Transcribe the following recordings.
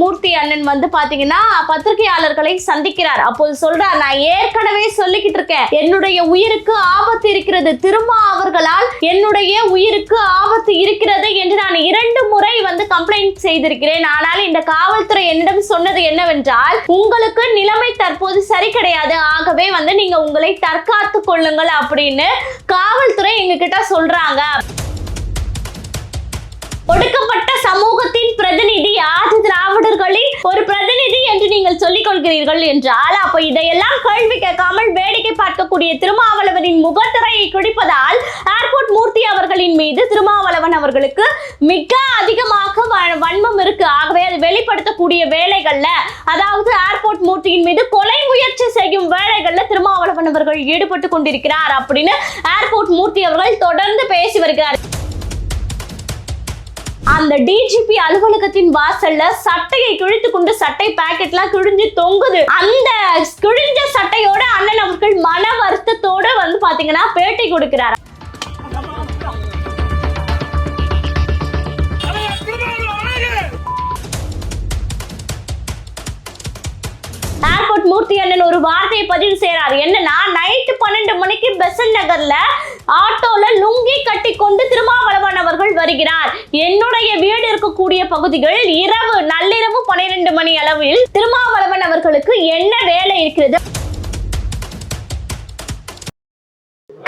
மூர்த்தி அண்ணன் வந்து பாத்தீங்கன்னா பத்திரிகையாளர்களை சந்திக்கிறார். அப்போது சொல்றார் நான் ஏற்கனவே சொல்லிக்கிட்டு இருக்கேன். என்னுடைய உயிருக்கு ஆபத்து இருக்கிறது. திரும்ப அவர்களால் என்னுடைய உயிருக்கு ஆபத்து இருக்கிறது என்று நான் இரண்டு முறை வந்து கம்ப்ளைண்ட் செய்திருக்கிறேன். ஆனால் இந்த காவல்துறை என்னிடம் சொன்னது என்னவென்றால் உங்களுக்கு நிலைமை தற்போது சரி கிடையாது. ஆகவே வந்து நீங்க உங்களை தற்காத்து கொள்ளுங்கள் அப்படின்னு காவல்துறை எங்ககிட்ட சொல்றாங்க. ஒடுக்கப்பட்ட சமூகத்தின் பிரதிநிதி ஆதி திராவிட ஒரு பிரதிநிதி என்று நீங்கள் சொல்லிக் கொள்கிறீர்கள் என்றால் அப்ப இதையெல்லாம் கேள்வி கேட்காமல் வேடிக்கை பார்க்கக்கூடிய திருமாவளவனின் முகத்திரையை குடிப்பதால் ஏர்போர்ட் மூர்த்தி அவர்களின் மீது திருமாவளவன் அவர்களுக்கு மிக அதிகமாக வ- வன்மம் இருக்கு. ஆகவே அது வெளிப்படுத்தக்கூடிய வேலைகள்ல அதாவது ஏர்போர்ட் மூர்த்தியின் மீது கொலை முயற்சி செய்யும் வேலைகள்ல திருமாவளவன் அவர்கள் ஈடுபட்டு கொண்டிருக்கிறார் அப்படின்னு ஏர்போர்ட் மூர்த்தி அவர்கள் தொடர்ந்து பேசி வருகிறார். அந்த டிஜிபி அலுவலகத்தின் வாசல்ல சட்டையை கிழித்து கொண்டு சட்டை பாக்கெட்லாம் கிழிஞ்சு தொங்குது. அந்த கிழிஞ்ச சட்டையோட அண்ணன் அவர்கள் மன வருத்தத்தோட வந்து பாத்தீங்கன்னா பேட்டி கொடுக்கிறார். ஏர்போர்ட் மூர்த்தி அண்ணன் ஒரு வார்த்தையை பதிவு செய்யறாரு என்னன்னா நைட்டு பன்னெண்டு மணிக்கு பெசன் நகர்ல ஆட்டோல லுங்கி கட்டி கொண்டு திருமாவளவன் அவர்கள் வருகிறார். என்னுடைய வீடு இருக்கக்கூடிய பகுதிகள் இரவு நள்ளிரவு பன்னிரண்டு மணி அளவில் திருமாவளவன் அவர்களுக்கு என்ன வேலை இருக்கிறது?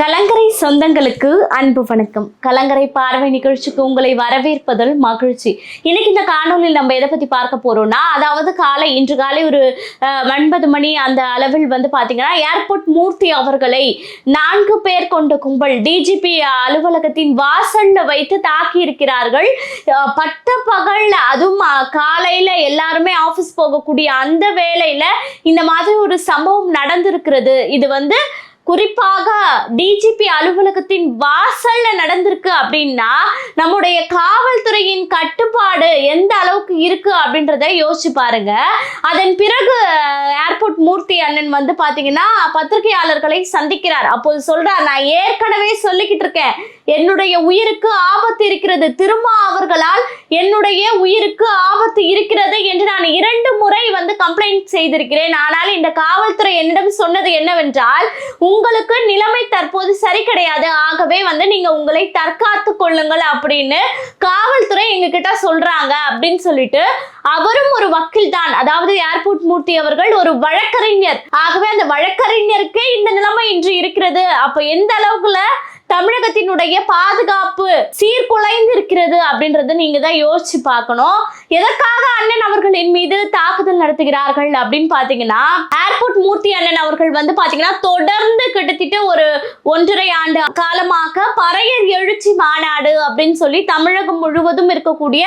கலங்கரை சொந்தங்களுக்கு அன்பு வணக்கம். கலங்கரை பார்வை நிகழ்ச்சிக்கு உங்களை வரவேற்பதில் மகிழ்ச்சி. இன்னைக்கு இந்த காணொலியில் நம்ம எதை பத்தி பார்க்க போறோம்னா அதாவது காலை இன்று காலை ஒரு ஒன்பது மணி அந்த அளவில் வந்து பாத்தீங்கன்னா ஏர்போர்ட் மூர்த்தி அவர்களை நான்கு பேர் கொண்ட கும்பல் டிஜிபி அலுவலகத்தின் வாசல்ல வைத்து தாக்கி இருக்கிறார்கள். பட்ட பகல்ல அதுவும் காலையில எல்லாருமே ஆபீஸ் போகக்கூடிய அந்த வேலையில இந்த மாதிரி ஒரு சம்பவம் நடந்திருக்கிறது. இது வந்து குறிப்பாக டிஜிபி அலுவலகத்தின் வாசல்ல நடந்திருக்கு அப்படின்னா நம்முடைய காவல்துறையின் கட்டுப்பாடு எந்த அளவுக்கு இருக்கு அப்படின்றத யோசிச்சு பாருங்க. அதன் பிறகு ஏர்போர்ட் மூர்த்தி அண்ணன் வந்து பாத்தீங்கன்னா பத்திரிகையாளர்களை சந்திக்கிறார். அப்போது சொல்றார் நான் ஏற்கனவே சொல்லிக்கிட்டு இருக்கேன். என்னுடைய உயிருக்கு ஆபத்து இருக்கிறது. திரும்ப அவர்களால் என்னுடைய உயிருக்கு ஆபத்து இருக்கிறது என்று நான் இரண்டு முறை வந்து கம்ப்ளைண்ட் செய்திருக்கிறேன். ஆனால் இந்த காவல்துறை என்னிடம் சொன்னது என்னவென்றால் உங்களுக்கு நிலைமை தற்போது சரி கிடையாது. ஆகவே வந்து நீங்க உங்களை தற்காத்து கொள்ளுங்கள் அப்படின்னு காவல்துறை எங்ககிட்ட சொல்றாங்க அப்படின்னு சொல்லிட்டு அவரும் ஒரு வக்கீல் தான் அதாவது ஏர்போர்ட் மூர்த்தி அவர்கள் ஒரு வழக்கறிஞர். ஆகவே அந்த வழக்கறிஞருக்கே இந்த நிலைமை இன்று இருக்கிறது. அப்ப எந்த அளவுக்குள்ள தமிழகத்தினுடைய பாதுகாப்பு சீர்குலைந்து இருக்கிறது அப்படின்றத நீங்க தான் யோசிச்சு பார்க்கணும். எதற்காக அண்ணன் அவர்களின் மீது தாக்குதல் நடத்துகிறார்கள் அப்படின்னு பாத்தீங்கன்னா ஏர்போர்ட் மூர்த்தி அண்ணன் அவர்கள் வந்து பாத்தீங்கன்னா தொடர்ந்து கிட்டத்தட்ட ஒரு ஒன்றரை ஆண்டு காலமாக பறையர் எழுச்சி மாநாடு அப்படின்னு சொல்லி தமிழகம் முழுவதும் இருக்கக்கூடிய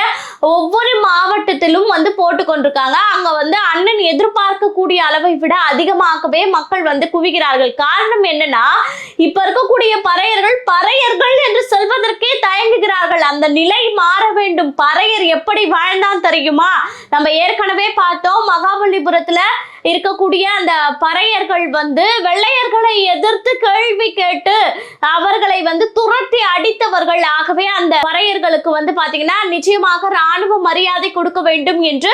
ஒவ்வொரு மாவட்டத்திலும் வந்து போட்டு கொண்டிருக்காங்க. அங்க வந்து அண்ணன் எதிர்பார்க்கக்கூடிய அளவை விட அதிகமாகவே மக்கள் வந்து குவிகிறார்கள். காரணம் என்னன்னா இப்ப இருக்கக்கூடிய பறையர்கள் பறையர்கள் என்று சொல்வதற்கே தயங்குகிறார்கள். அந்த நிலை மாற வேண்டும். பறையர் எப்படி வாழ்ந்தான் தெரியுமா? நம்ம ஏற்கனவே பார்த்தோம் மகாபலிபுரத்துல இருக்கக்கூடிய அந்த பறையர்கள் வந்து வெள்ளையர்களை எதிர்த்து கேள்வி கேட்டு அவர்களை வந்து துரத்தி அடித்தவர்கள். ஆகவே அந்த பறையர்களுக்கு வந்து பாத்தீங்கன்னா நிச்சயமாக ராணுவ மரியாதை கொடுக்க வேண்டும் என்று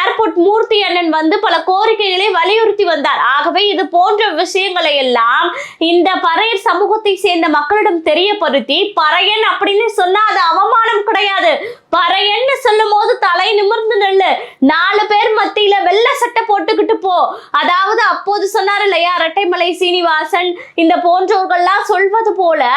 ஏர்போர்ட் மூர்த்தி அண்ணன் வந்து பல கோரிக்கைகளை வலியுறுத்தி வந்தார். ஆகவே இது போன்ற விஷயங்களை எல்லாம் இந்த பறையர் சமூகத்தை சேர்ந்த மக்களிடம் தெரியப்படுத்தி பறையன் அப்படின்னு சொன்னா அது அவமானம் கிடையாது. பறையன்னு சொல்லும் போது தலை நிமிர்ந்து நெல்லு. நாலு பேர் மத்தியில வெள்ளை சட்டை போட்டுக்கிட்டு போ. அதாவது அப்போது சொன்னார் இல்லையா இரட்டைமலை சீனிவாசன் இந்த போன்றோர்கள்லாம் சொல்வது போல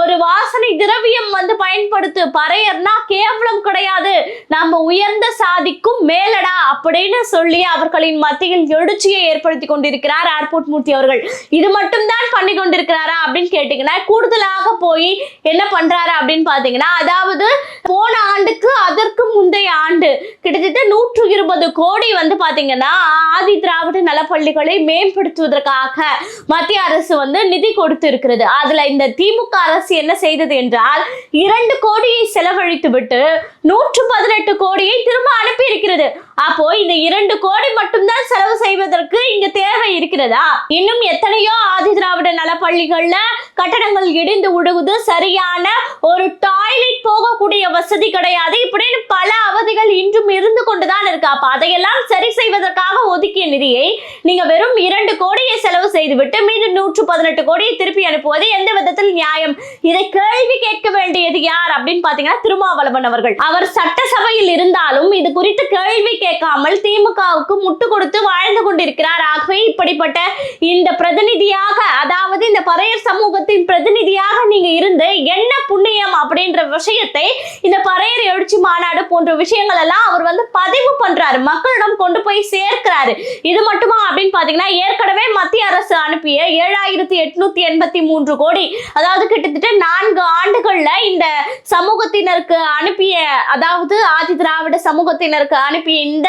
ஒரு வாசனை திரவியம் வந்து பயன்படுத்து பறையர்னா கேவலம் கிடையாது. நம்ம உயர்ந்த சாதிக்கும் மேலடா அப்படின்னு சொல்லி அவர்களின் மத்தியில் எழுச்சியை ஏற்படுத்தி கொண்டிருக்கிறார் ஏர்போர்ட் மூர்த்தி அவர்கள். இது மட்டும் தான் பண்ணி கொண்டிருக்கிறாரா அப்படின்னு கேட்டீங்கன்னா கூடுதலாக போய் என்ன பண்றாரு அப்படின்னு பாத்தீங்கன்னா அதாவது போன ஆண்டுக்கு அதற்கு முந்தைய ஆண்டு கிட்டத்தட்ட நூற்று இருபது கோடி வந்து பாத்தீங்கன்னா ஆதி ஆதி திராவிட நலப்பள்ளிகளை மேம்படுத்துவதற்காக மத்திய அரசு வந்து நிதி கொடுத்து இருக்கிறது அதுல இந்த திமுக அரசு என்ன செய்தது என்றால் இரண்டு கோடியை செலவழித்து விட்டு நூற்று பதினெட்டு கோடியை திரும்ப அனுப்பி இருக்கிறது அப்போ இந்த இரண்டு கோடி மட்டும்தான் செலவு செய்வதற்கு இங்க தேவை இருக்கிறதா? இன்னும் எத்தனையோ ஆதி திராவிட நலப்பள்ளிகள்ல கட்டடங்கள் இடிந்து விடுவது சரியான ஒரு டாய்லெட் போகக்கூடிய வசதி கிடையாது. இப்படின்னு பல அவதிகள் இன்றும் இருந்து கொண்டுதான் இருக்கு. அப்ப அதையெல்லாம் சரி செய்வதற்காக ஒதுக்கிய நிதியை நீங்க வெறும் இரண்டு கோடியை செலவு செய்துவிட்டு மீண்டும் நூற்று பதினெட்டு கோடியை திருப்பி அனுப்புவது எந்த விதத்தில் நியாயம்? இதை கேள்வி கேட்க வேண்டியது யார்? அப்படின்னு பாத்தீங்கன்னா திருமாவளவன் அவர்கள். அவர் சட்டசபையில் இருந்தாலும் இது குறித்து கேள்வி கேட்காமல் திமுகவுக்கு முட்டு கொடுத்து வாழ்ந்து கொண்டிருக்கிறார். ஆகவே இப்படிப்பட்ட இந்த பிரதிநிதியாக அதாவது இந்த பறையர் சமூகத்தின் பிரதிநிதியாக நீங்க இருந்து என்ன புண்ணியம் அப்படின்ற விஷயத்தை இந்த பறையர் எழுச்சி மாநாடு போன்ற விஷயங்கள் எல்லாம் அவர் வந்து பதிவு பண்றாரு. மக்களிடம் கொண்டு போய் சேர்க்கிறாரு. இது மட்டுமா அப்படின்னு பாத்தீங்கன்னா ஏற்கனவே மத்திய அரசு அனுப்பிய ஏழாயிரத்தி எட்நூத்தி எண்பத்தி மூன்று கோடி அதாவது கிட்டத்தட்ட நான்கு ஆண்டுகள்ல இந்த சமூகத்தினருக்கு அனுப்பிய அதாவது ஆதி திராவிட சமூகத்தினருக்கு அனுப்பிய இந்த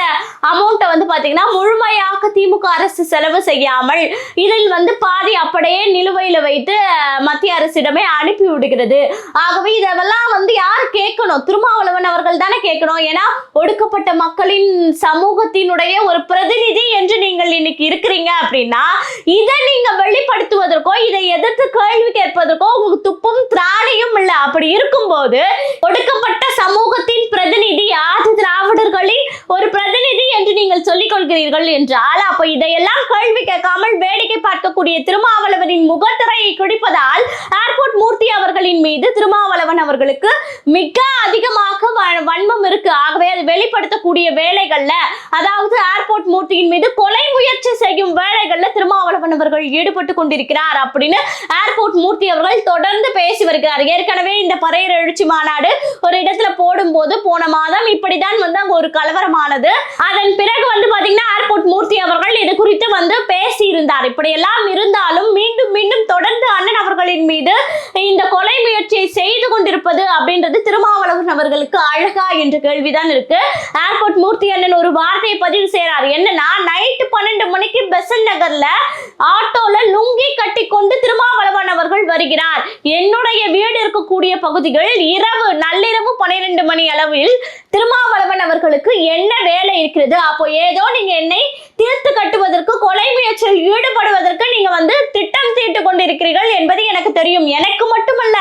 அமௌண்ட்டை வந்து பாத்தீங்கன்னா முழுமையாக திமுக அரசு செலவு செய்யாமல் இதில் வந்து பாதி அப்படியே நிலுவையில் வைத்து மத்திய அரசிடமே அனுப்பி விடுகிறது. ஆகவே இதெல்லாம் வந்து யார் கேட்கணும்? திருமாவளவன் அவர்கள் தானே கேட்கணும். ஏன்னா ஒடுக்கப்பட்ட மக்களின் சமூகத்தினுடைய ஒரு பிரதிநிதி என்று நீங்கள் இன்னைக்கு இருக்கிறீங்க அப்படின்னா இதை நீங்க வெளிப்படுத்துவதற்கோ இதை எதிர்த்து கேள்வி கேட்பதற்கோ உங்களுக்கு துப்பும் திராணியும் இல்லை. அப்படி இருக்கும்போது ஒடுக்கப்பட்ட சமூகத்தின் பிரதிநிதி ஆதி திராவிடர்களின் ஒரு பிரதிநிதி என்று நீங்கள் சொல்லிக் கொள்கிறீர்கள் என்றால் அப்ப இதையெல்லாம் கேள்வி கேட்காமல் வேடிக்கை பார்க்கக்கூடிய திருமாவளவரின் முகத்திரையை குடிப்பதால் ஏர்போர்ட் மூர்த்தி அவர்களின் மீது திருமாவளவன் மாணவர்களுக்கு மிக அதிகமாக வன்மம் இருக்கு. ஆகவே அது வெளிப்படுத்தக்கூடிய வேலைகள்ல அதாவது ஏர்போர்ட் மூர்த்தியின் மீது கொலை முயற்சி செய்யும் வேலைகள்ல திருமாவளவன் அவர்கள் ஈடுபட்டு கொண்டிருக்கிறார் அப்படின்னு ஏர்போர்ட் மூர்த்தி அவர்கள் தொடர்ந்து பேசி வருகிறார். ஏற்கனவே இந்த பறையர் எழுச்சி மாநாடு ஒரு இடத்துல போடும்போது போன மாதம் இப்படிதான் வந்து அங்க ஒரு கலவரமானது. அதன் பிறகு வந்து பாத்தீங்கன்னா ஏர்போர்ட் மூர்த்தி அவர்கள் இது குறித்து வந்து பேசி இருந்தார் இப்படி எல்லாம் இருந்தாலும் மீண்டும் மீண்டும் தொடர்ந்து அண்ணன் அவர்களின் மீது இந்த கொலை முயற்சியை செய்து கொண்டிருப்பது அப்படின்றது திருமாவளவன் அவர்களுக்கு அழகா என்ற கேள்விதான் இருக்கு. ஏர்போர்ட் மூர்த்தி அண்ணன் ஒரு வார்த்தையை பதிவு செய்யறாரு என்னன்னா நைட்டு பன்னெண்டு மணிக்கு பெசன் நகர்ல ஆட்டோல லுங்கி கட்டி கொண்டு திருமாவளவன் அவர்கள் வருகிறார். என்னுடைய வீடு இருக்கக்கூடிய பகுதிகள் இரவு நள்ளிரவு பன்னிரண்டு மணி அளவில் திருமாவளவன் அவர்களுக்கு என்ன வேலை இருக்கிறது? அப்போ ஏதோ நீங்க என்னை தீர்த்து கட்டுவதற்கு கொலை முயற்சியில் ஈடுபடுவதற்கு நீங்க வந்து திட்டம் தீட்டு கொண்டிருக்கிறீர்கள் என்பது எனக்கு தெரியும். எனக்கு மட்டுமல்ல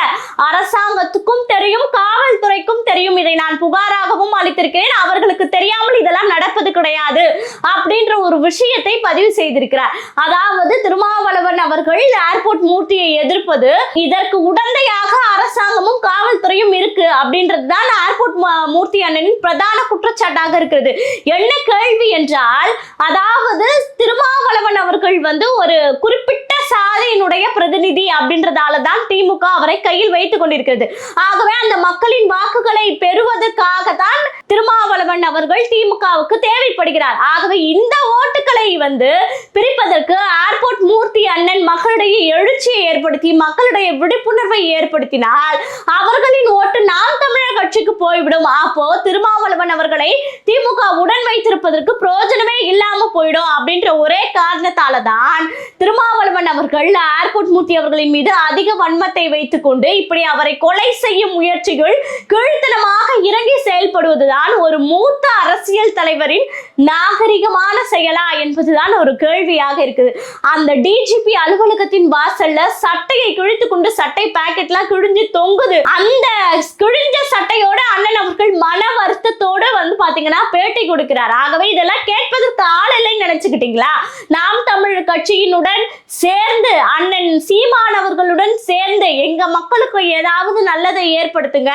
அரசாங்கத்துக்கும் தெரியும் காவல்துறைக்கும் தெரியும். இதை நான் புகாராகவும் அளித்திருக்கிறேன். அவர்களுக்கு தெரியாமல் இதெல்லாம் நடப்பது கிடையாது அப்படின்ற ஒரு விஷயத்தை பதிவு செய்திருக்கிறார். அதாவது திருமாவளவன் அவர்கள் ஏர்போர்ட் மூர்த்தியை எதிர்ப்பது இதற்கு உடந்தையாக அரசாங்கமும் காவல்துறையும் இருக்கு அப்படின்றது தான் ஏர்போர்ட் மூர்த்தி அண்ணனின் பிரதான குற்றச்சாட்டாக இருக்கிறது. என்ன கேள்வி என்றால் அதாவது திருமாவளவன் அவர்கள் வந்து ஒரு குறிப்பிட்ட ஸ்டாலினுடைய பிரதிநிதி அப்படின்றதால தான் திமுக அவரை கையில் வைத்துக் கொண்டிருக்கிறது. ஆகவே அந்த மக்களின் வாக்குகளை பெறுவதற்காக தான் திருமாவளவன் அவர்கள் திமுகவுக்கு தேவைப்படுகிறார். ஆகவே இந்த ஓட்டுகளை வந்து பிரிப்பதற்கு ஏர்போர்ட் மூர்த்தி அண்ணன் மக்களிடையே எழுச்சியை ஏற்படுத்தி மக்களுடைய விழிப்புணர்வை ஏற்படுத்தினால் அவர்களின் ஓட்டு நாம் தமிழர் கட்சிக்கு போய்விடும். அப்போ திருமாவளவன் அவர்களை திமுக உடன் வைத்திருப்பதற்கு பிரயோஜனமே இல்லாம போயிடும் அப்படின்ற ஒரே காரணத்தால தான் திருமாவளவன் அவர்கள் ஏர்போர்ட் மூர்த்தி அவர்களின் மீது அதிக வன்மத்தை வைத்துக்கொண்டு இப்படி அவரை கொலை செய்யும் முயற்சிகள் கீழ்த்தனமாக இறங்கி செயல்படுவதுதான் ஒரு மூத்த அரசியல் தலைவரின் நாகரிகமான செயலா என்பதுதான் ஒரு கேள்வியாக இருக்குது. அந்த டிஜிபி அலுவலகத்தின் வாசல்ல சட்டையை கிழித்து கொண்டு சட்டை பாக்கெட்லாம் கிழிஞ்சு தொங்குது. அந்த கிழிஞ்ச சட்டையோட அண்ணன் அவர்கள் மன வருத்தத்தோட வந்து பாத்தீங்கன்னா பேட்டி கொடுக்கிறார். ஆகவே இதெல்லாம் கேட்பதற்கு ஆள் இல்லைன்னு நினைச்சுக்கிட்டீங்களா? நாம் தமிழ் கட்சியினுடன் சேர்ந்து அண்ணன் சீமானவர்களுடன் சேர்ந்து எங்க மக்களுக்கு ஏதாவது நல்லதை ஏற்படுத்துங்க.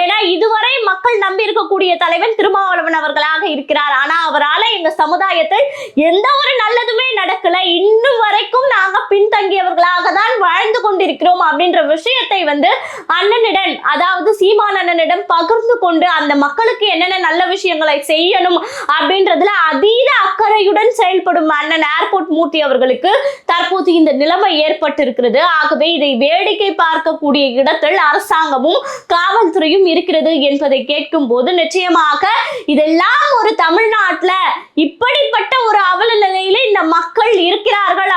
ஏன்னா இதுவரை மக்கள் நம்பி இருக்கக்கூடிய தலைவன் திருமாவளவன் அவர்களாக இருக்கிறார். ஆனா அவரால எங்க சமுதாயத்தில் எந்த ஒரு நல்லதுமே நடக்கல. இன்னும் வரைக்கும் நாங்க பின்தங்கியவர்களாக தான் வாழ்ந்து கொண்டிருக்கிறோம் அப்படின்ற விஷயத்தை வந்து அண்ணனிடம் அதாவது சீமான் அண்ணனிடம் பகிர்ந்து கொண்டு அந்த மக்களுக்கு என்னென்ன நல்ல விஷயங்களை செய்யணும் அப்படின்றதுல அதீத அக்கறையுடன் செயல்படும் அண்ணன் ஏர்போர்ட் மூர்த்தி அவர்களுக்கு தற்போது இந்த நிலைமை ஏற்பட்டிருக்கிறது. ஆகவே இதை வேடிக்கை பார்க்கக்கூடிய இடத்தில் அரசாங்கமும் காவல்துறையும் இருக்கிறது என்பதை கேட்கும் போது நிச்சயமாக இதெல்லாம் ஒரு தமிழ்நாட்டுல இப்படிப்பட்ட ஒரு அவல நிலையில இந்த மக்கள் இருக்கிறார்கள்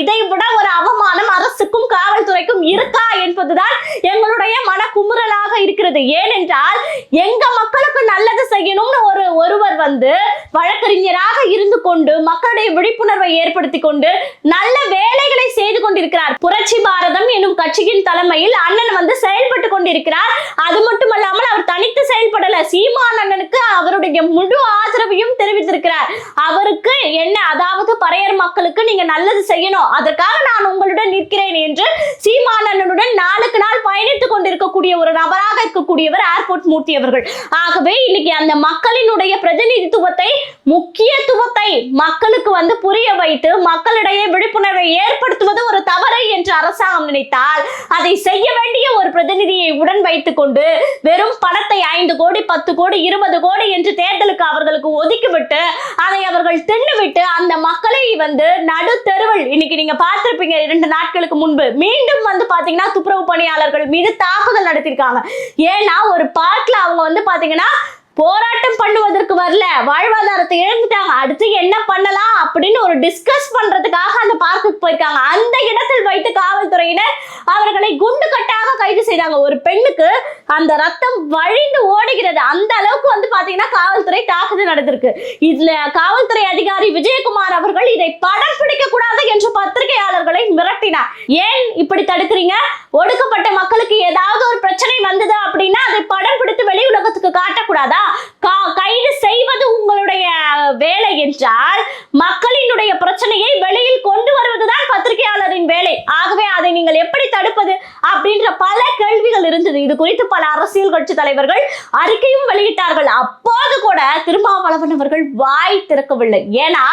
இதை விட ஒரு அவமானம் அரசுக்கும் காவல்துறைக்கும் இருக்கா என்பதுதான் எங்களுடைய மன குமுறலாக இருக்கிறது. ஏனென்றால் எங்க மக்களுக்கு நல்லது செய்யணும்னு ஒரு ஒருவர் வந்து வழக்கறிஞராக இருந்து கொண்டு மக்களுடைய விழிப்புணர்வை ஏற்படுத்தி கொண்டு நல்ல கொண்டிருக்கிறார். புரட்சி பாரதம் எனும் கட்சியின் தலைமையில் அண்ணன் வந்து செயல்பட்டு கொண்டிருக்கிறார். அது மட்டுமல்லாமல் அவர் தனித்து செயல்படல. சீமான் அண்ணனுக்கு அவருடைய முழு ஆதரவையும் தெரிவித்திருக்கிறார். அவருக்கு என்ன அதாவது பறையர் மக்களுக்கு நீங்க நல்லது செய்யணும். அதற்காக நான் உங்களுடன் நிற்கிறேன் என்று சீமான் அண்ணனுடன் நாளுக்கு நாள் பயணித்துக் கொண்டிருக்கக்கூடிய ஒரு நபராக இருக்கக்கூடியவர் ஏர்போர்ட் மூர்த்தி அவர்கள். ஆகவே இன்னைக்கு அந்த மக்களினுடைய பிரதிநிதித்துவத்தை முக்கியத்துவத்தை மக்களுக்கு வந்து புரிய வைத்து மக்களிடையே விழிப்புணர்வை ஏற்படுத்துவது ஒரு தவறு என்று அரசாங்கம் நினைத்தால் அதை செய்ய வேண்டிய ஒரு பிரதிநிதியை உடன் வைத்துக் கொண்டு வெறும் பணத்தை ஐந்து கோடி பத்து கோடி இருபது கோடி என்று தேர்தலுக்கு அவர்களுக்கு ஒதுக்கிவிட்டு அதை அவர்கள் தின்னுவிட்டு அந்த மக்களை வந்து நடு தெருவில் இன்னைக்கு நீங்க பார்த்திருப்பீங்க இரண்டு நாட்களுக்கு முன்பு மீண்டும் வந்து பாத்தீங்கன்னா துப்புரவு பணியாளர்கள் மீது தாக்குதல் நடத்திருக்காங்க ஏன்னா ஒரு பாட்டுல அவங்க வந்து பாத்தீங்கன்னா போராட்டம் பண்ணுவதற்கு வரல. வாழ்வாதாரத்தை இழந்துட்டாங்க. அடுத்து என்ன பண்ணலாம் அப்படின்னு ஒரு டிஸ்கஸ் பண்றதுக்காக அந்த பார்க்குக்கு போயிருக்காங்க. அந்த இடத்தில் வைத்து காவல்துறையினர் அவர்களை குண்டு கட்டாக கைது செய்தாங்க. ஒரு பெண்ணுக்கு அந்த ரத்தம் வழிந்து ஓடுகிறது. அந்த அளவுக்கு வந்து பாத்தீங்கன்னா காவல்துறை தாக்குதல் நடந்திருக்கு இதுல காவல்துறை அதிகாரி விஜயகுமார் அவர்கள் இதை படம் பிடிக்க கூடாது என்று பத்திரிகையாளர்களை மிரட்டினார். ஏன் இப்படி தடுக்கிறீங்க? ஒடுக்கப்பட்ட மக்களுக்கு ஏதாவது ஒரு பிரச்சனை வந்தது அப்படின்னா அதை படம் பிடித்து வெளி உலகத்துக்கு காட்டக்கூடாதா? கைது செய்வது உங்களுடைய வேலை என்றால் மக்களினுடைய பிரச்சனையை வெளியில் கொண்டு வருவதுதான் பத்திரிகையாளரின் வேலை. ஆகவே அதை நீங்கள் எப்படி தடுப்பது அப்படின்ற பல கேள்விகள் இருந்தது. இது குறித்து பல அரசியல் கட்சி தலைவர்கள் அறிக்கையும் வெளியிட்டார்கள். அப்போது கூட திருமாவளவன் அவர்கள் வாய் திறக்கவில்லை. ஏன்னா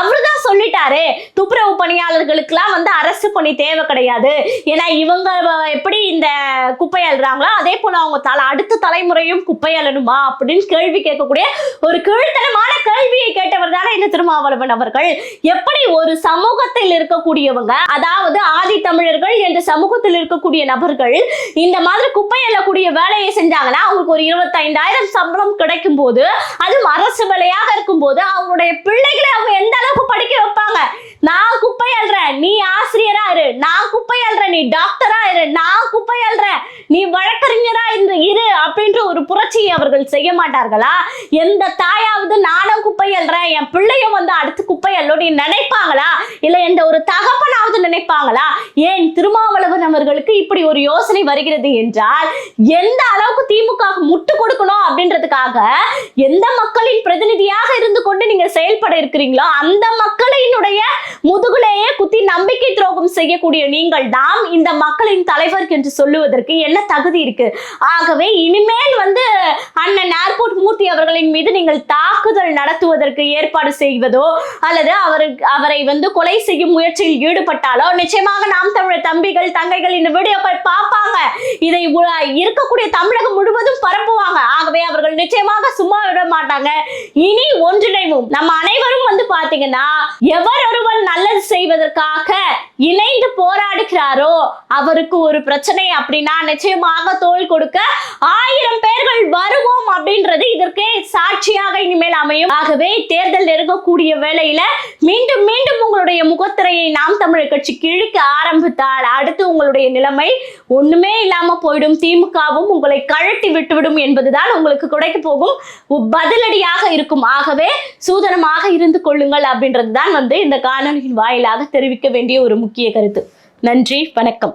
அவர்தான் சொல்லிட்டாரு துப்புரவு பணியாளர்களுக்கெல்லாம் வந்து அரசு பணி தேவை கிடையாது. ஏன்னா இவங்க எப்படி இந்த குப்பை அழுறாங்களோ அதே போல அவங்க தலை அடுத்த தலைமுறையும் குப்பை அழனுமா அப்படின்னு கேள்வி கேட்கக்கூடிய ஒரு கீழ்த்தனமான கேள்வியை கேட்டவர் தானே இந்த திருமாவளவன் அவர்கள். எப்படி ஒரு சமூகத்தில் இருக்கக்கூடியவங்க அதாவது ஆதி தமிழர்கள் என்ற சமூகத்தில் இருக்கக்கூடிய நபர்கள் இந்த மாதிரி குப்பை எல்லக்கூடிய வேலையை செஞ்சாங்கன்னா அவங்களுக்கு ஒரு இருபத்தைந்தாயிரம் சம்பளம் கிடைக்கும் போது அதுவும் அரசு வேலையாக இருக்கும் போது அவங்களுடைய பிள்ளைகளை அவங்க எந்த அளவுக்கு படிக்க வைப்பாங்க? நான் குப்பை அள்ளுறேன் நீ ஆசிரியரா இரு. நான் குப்பை அள்ளுறேன் நீ டாக்டரா இரு. நான் குப்பை அள்ளுறேன் நீ வழக்கறிஞரா இருந்து இரு அப்படின்ற ஒரு புரட்சியை அவர்கள் செய்ய மாட்டார்களா? எந்த தாயாவது நானும் குப்பை அள்ளுறேன் என் பிள்ளையும் வந்து அடுத்து குப்பை அள்ளும் நீ நினைப்பாங்களா? இல்லை எந்த ஒரு தகப்பனாவது நினைப்பாங்களா? ஏன் திருமாவளவன் அவர்களுக்கு இப்படி ஒரு யோசனை வருகிறது என்றால் எந்த அளவுக்கு திமுக முட்டு கொடுக்கணும் அப்படின்றதுக்காக எந்த மக்களின் பிரதிநிதியாக இருந்து கொண்டு நீங்க செயல்பட இருக்கிறீங்களோ அந்த மக்களினுடைய முதுகுலேயே குத்தி நம்பிக்கை துரோகம் செய்யக்கூடிய நீங்கள் தான் இந்த மக்களின் தலைவர் என்று சொல்லுவதற்கு என்ன தகுதி இருக்கு? ஆகவே இனிமேல் வந்து அண்ணன் ஏர்போர்ட் மூர்த்தி அவர்களின் மீது நீங்கள் தாக்குதல் நடத்துவதற்கு ஏற்பாடு செய்வதோ அல்லது அவருக்கு அவரை வந்து கொலை செய்யும் முயற்சியில் ஈடுபட்டாலோ நிச்சயமாக நாம் தமிழர் தம்பிகள் தங்கைகள் இந்த வீடியோக்கள் பார்ப்பாங்க. இதை இருக்கக்கூடிய தமிழகம் முழுவதும் பரப்புவாங்க. ஆகவே அவர்கள் நிச்சயமாக சும்மா விட மாட்டாங்க. இனி ஒன்றிணைவோம். நம்ம அனைவரும் வந்து பாத்தீங்கன்னா எவர் ஒருவன் நல்லது செய்வதற்காக இணைந்து போராடுகிறாரோ அவருக்கு ஒரு பிரச்சனை அப்படின்னா நிச்சயமாக தோல் கொடுக்க ஆயிரம் பேர்கள் வருவோம் அப்படின்றது இதற்கே சாட்சியாக இனிமேல் அமையும். ஆகவே தேர்தல் நெருங்கக்கூடிய வேளையில மீண்டும் மீண்டும் உங்களுடைய முகத்திரையை நாம் தமிழர் கட்சி கிழிக்க ஆரம்பித்தால் அடுத்து உங்களுடைய நிலைமை ஒண்ணுமே இல்லாம போயிடும். திமுகவும் உங்களை கழட்டி விட்டுவிடும் என்பதுதான் உங்களுக்கு கிடைக்க போகும். பதிலடியாக இருக்கும். ஆகவே சூதனமாக இருந்து கொள்ளுங்கள் அப்படின்றது தான் வந்து இந்த காணொலியின் வாயிலாக தெரிவிக்க வேண்டிய ஒரு முக்கிய கருத்து. நன்றி வணக்கம்.